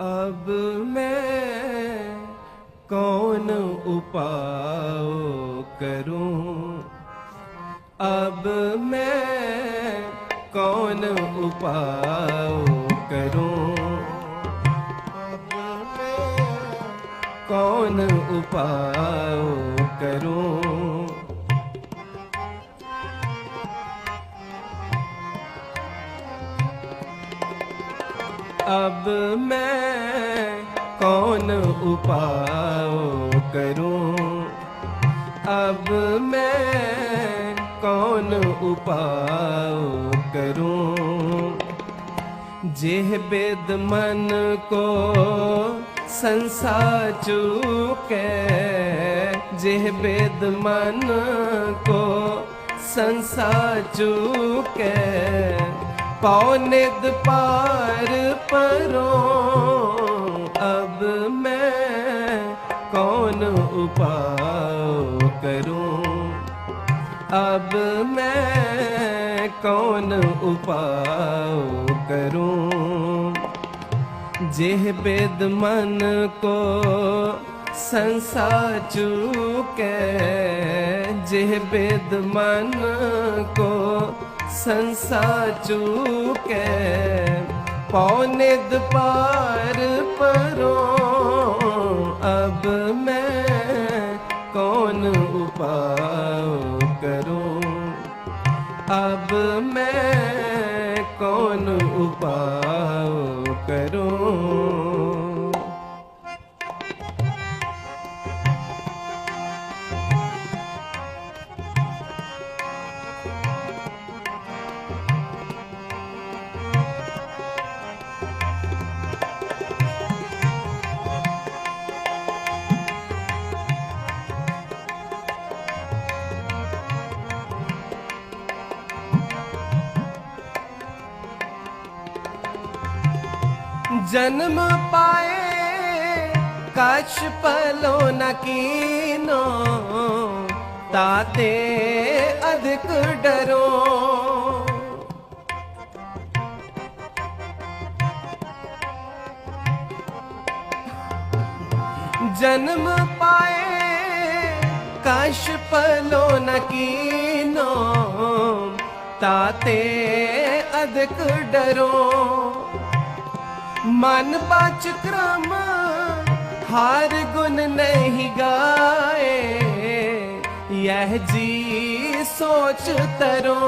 अब मैं कौन उपाय करूं अब मैं कौन उपाय करूं अब मैं कौन उपाय करूं अब मैं कौन उपाय करूं अब मैं कौन उपाय करूं जेह बेद मन को संसा चूके जेह बेद मन को संसा चूके ਪਉ ਨਿਦ ਪਾਰ ਪਰੋ, ਅਬ ਮੈਂ ਕੌਣ ਉਪਾਉ ਕਰੂੰ? ਅਬ ਮੈਂ ਕੌਣ ਉਪਾਉ ਕਰੂੰ? ਜਿਹ ਬੇਦ ਮਨ ਕੋ ਸੰਸਾਰ ਚੁਕੇ, ਜਿਹ ਬੇਦ ਮਨ ਕੋ ਸੰਸਾਰ ਚੂਕੈ ਪੌਨੇ ਦਪਾਰ ਪਰੋਂ ਅਬ ਮੈਂ ਕੌਣ ਉਪਾਉ ਕਰੂੰ? ਅਬ ਮੈਂ ਕੌਣ ਉਪਾਉ ਜਨਮ ਪਾਏ ਕਛ ਪਲੋ ਨ ਕੀਨੋ। ਤਾਤੇ ਅਧਿਕ ਡਰੋ। ਜਨਮ ਪਾਏ ਕਛ ਪਲੋ ਨ ਕੀਨੋ। ਤਾਤੇ ਅਧਿਕ ਡਰੋ। मन बाच क्रम हार गुण नहीं गाए यह जी सोच तरो